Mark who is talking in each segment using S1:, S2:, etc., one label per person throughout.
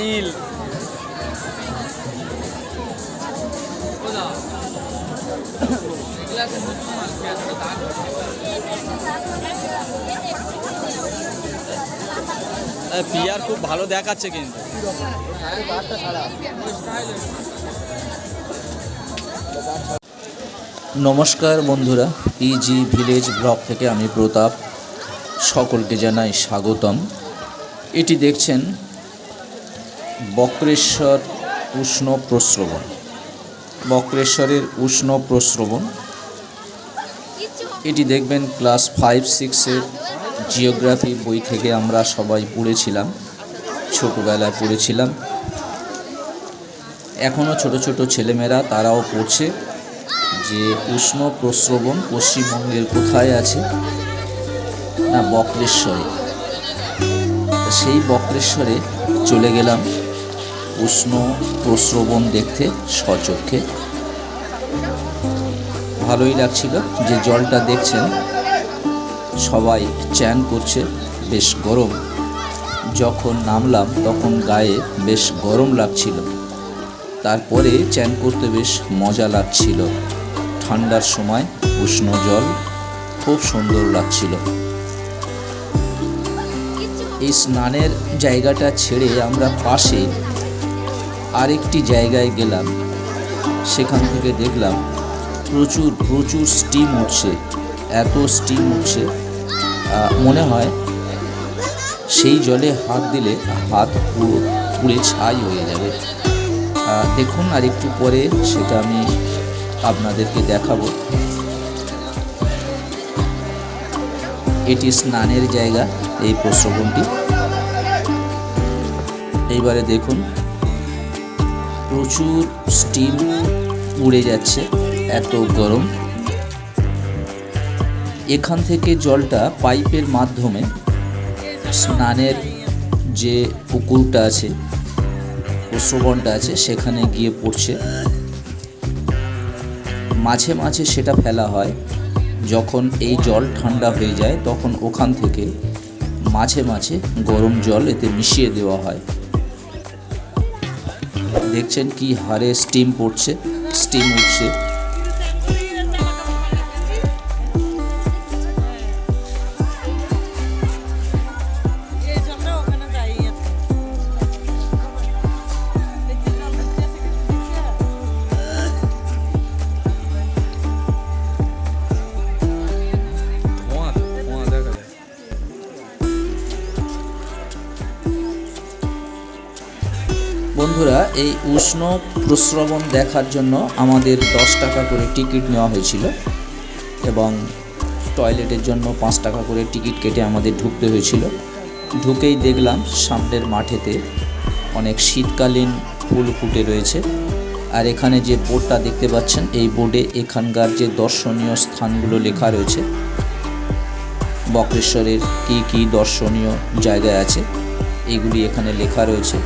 S1: Smile peer খুব ভালো দেখাচ্ছে কিন্তু।
S2: নমস্কার বন্ধুরা পিজি ভিলেজ ব্লগ থেকে আমি প্রতাপ। সকলকে জানাই স্বাগতম। এটি দেখছেন বক্রেশ্বর উষ্ণ প্রস্রবণ। বক্রেশ্বরের উষ্ণ প্রস্রবণ। এটি দেখবেন ক্লাস ফাইভ সিক্সের জিওগ্রাফি বই থেকে আমরা সবাই পড়েছিলাম, ছোটোবেলায় পড়েছিলাম। এখনও ছোট ছোট ছেলেমেয়েরা তারাও পড়ছে যে উষ্ণ প্রস্রবণ পশ্চিমবঙ্গের কোথায় আছে? না, বক্রেশ্বরে। সেই বক্রেশ্বরে চলে গেলাম। উষ্ণ প্রস্রবণ দেখতে সচক্ষে। ভালোই লাগছিল যে জলটা দেখছেন। সবাই চ্যান করছে, বেশ গরম। যখন নামলাম তখন গায়ে বেশ গরম লাগছিল। তারপরে চ্যান করতে বেশ মজা লাগছিল। ঠান্ডার সময় উষ্ণ জল খুব সুন্দর লাগছিল। এই স্নানের জায়গাটা ছেড়ে আমরা পাশে আরেকটি জায়গায় গেলাম। সেখান থেকে দেখলাম প্রচুর প্রচুর স্টিম উঠছে। এত স্টিম উঠছে। মনে হয় সেই জলে হাত দিলে হাত পুরো পুড়ে ছাই হয়ে যাবে। দেখুন আর একটু পরে সেটা আমি আপনাদেরকে দেখাবো। এটি স্নানের জায়গা, এই প্রশ্রবণটি এইবারে দেখুন প্রচুর স্টিম উড়ে যাচ্ছে, এত গরম। এখান থেকে জলটা পাইপের মাধ্যমে স্নানের যে পুকুরটা আছে প্রশ্রবণটা আছে, সেখানে গিয়ে পড়ছে। মাঝে মাঝে সেটা ফেলা হয়, যখন এই জল ঠান্ডা হয়ে যায়, তখন ওখান থেকে মাঝে মাঝে গরম জল এতে মিশিয়ে দেওয়া হয়। দেখছেন কি হারে স্টিম পড়ছে স্টিম উঠছে। বন্ধুরা, এই উষ্ণ প্রস্রবণ দেখার জন্য আমাদের দশ টাকা করে টিকিট নেওয়া হয়েছিল এবং টয়লেটের জন্য পাঁচ টাকা করে টিকিট কেটে আমাদের ঢুকতে হয়েছিল। ঢুকেই দেখলাম সামনের মাঠেতে অনেক শীতকালীন ফুল ফুটে রয়েছে। আর এখানে যে বোর্ডটা দেখতে পাচ্ছেন, এই বোর্ডে এখানকার যে দর্শনীয় স্থানগুলো লেখা রয়েছে, বক্রেশ্বরের কী কী দর্শনীয় জায়গায় আছে, এগুলি এখানে লেখা রয়েছে।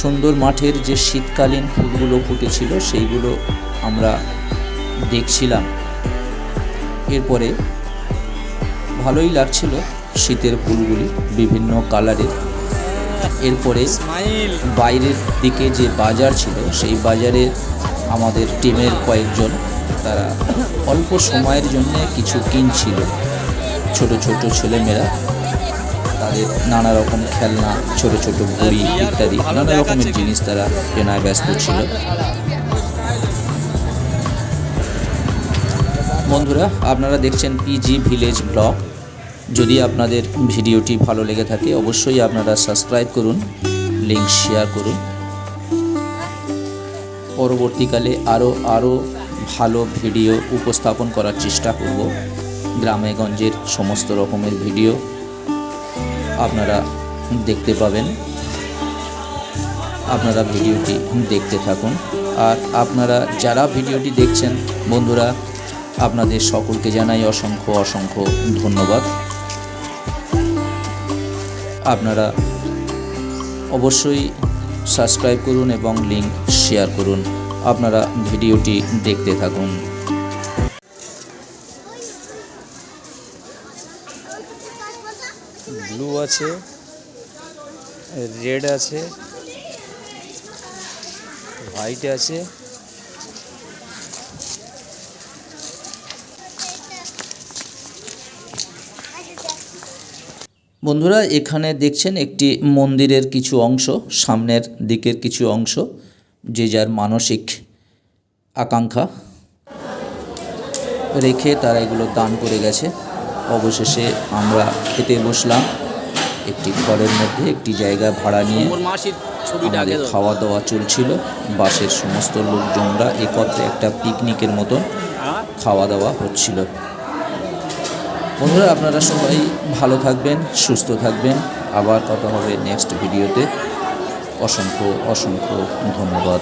S2: সুন্দর মাঠের যে শীতকালীন ফুলগুলো ফুটেছিল সেইগুলো আমরা দেখছিলাম। এরপরে ভালোই লাগছিল শীতের ফুলগুলি বিভিন্ন কালারের। এরপরে বাইরের দিকে যে বাজার ছিল সেই বাজারে আমাদের টিমের কয়েকজন তারা অল্প সময়ের জন্য কিছু কিনছিল। ছোট ছোট ছেলেমেয়েরা তাদের নানা রকম খেলনা, ছোট ছোট বই ইত্যাদি, নানা রকমের জিনিস তারা কেনায় ব্যস্ত ছিল। বন্ধুরা, আপনারা দেখছেন পিজি ভিলেজ ব্লগ যদি আপনাদের ভিডিওটি ভালো লেগে থাকে, অবশ্যই আপনারা সাবস্ক্রাইব করুন লিঙ্ক শেয়ার করুন। পরবর্তীকালে আরও আরও ভালো ভিডিও উপস্থাপন করার চেষ্টা করব। গ্রামেগঞ্জের সমস্ত রকমের ভিডিও। আপনারা দেখতে পাবেন। আপনারা ভিডিওটি দেখতে থাকুন। আর আপনারা যারা ভিডিওটি দেখছেন, বন্ধুরা, আপনাদের সকলকে জানাই অসংখ্য অসংখ্য ধন্যবাদ। আপনারা অবশ্যই সাবস্ক্রাইব করুন এবং লিঙ্ক শেয়ার করুন। আপনারা ভিডিওটি দেখতে থাকুন।
S1: ব্লু আছে,
S2: রেড আছে, হোয়াইট আছে। বন্ধুরা, এখানে দেখছেন একটি মন্দিরের কিছু অংশ, সামনের দিকের কিছু অংশ, যে যার মানসিক আকাঙ্ক্ষা রেখে তারা এগুলো দান করে গেছে। অবশেষে আমরা খেতে বসলাম। একটি ঘরের মধ্যে একটি জায়গা ভাড়া নিয়ে আমাদের খাওয়া দাওয়া চলছিল। বাসের সমস্ত লোকজনরা একত্রে একটা পিকনিকের মতন? খাওয়া দাওয়া হচ্ছিল। বন্ধুরা আপনারা সবাই ভালো থাকবেন সুস্থ থাকবেন। আবার কথা হবে নেক্সট ভিডিওতে। অসংখ্য অসংখ্য ধন্যবাদ।